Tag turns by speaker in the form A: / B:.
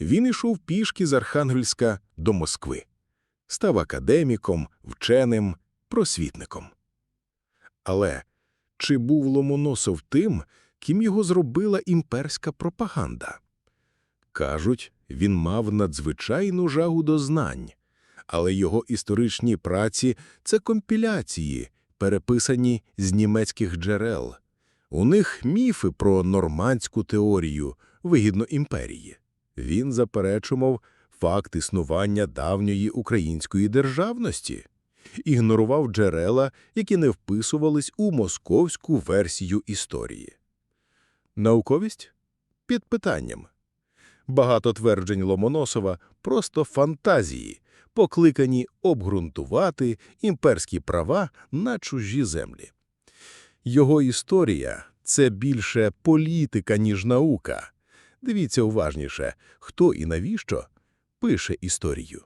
A: Він ішов пішки з Архангельська до Москви. Став академіком, вченим, просвітником. Але чи був Ломоносов тим, ким його зробила імперська пропаганда? Кажуть, він мав надзвичайну жагу до знань, але його історичні праці – це компіляції, переписані з німецьких джерел. У них міфи про нормандську теорію, вигідно імперії. Він заперечував факт існування давньої української державності, ігнорував джерела, які не вписувались у московську версію історії. Науковість? Під питанням. Багато тверджень Ломоносова – просто фантазії, покликані обґрунтувати імперські права на чужі землі. Його історія – це більше політика, ніж наука. Дивіться уважніше, хто і навіщо пише історію.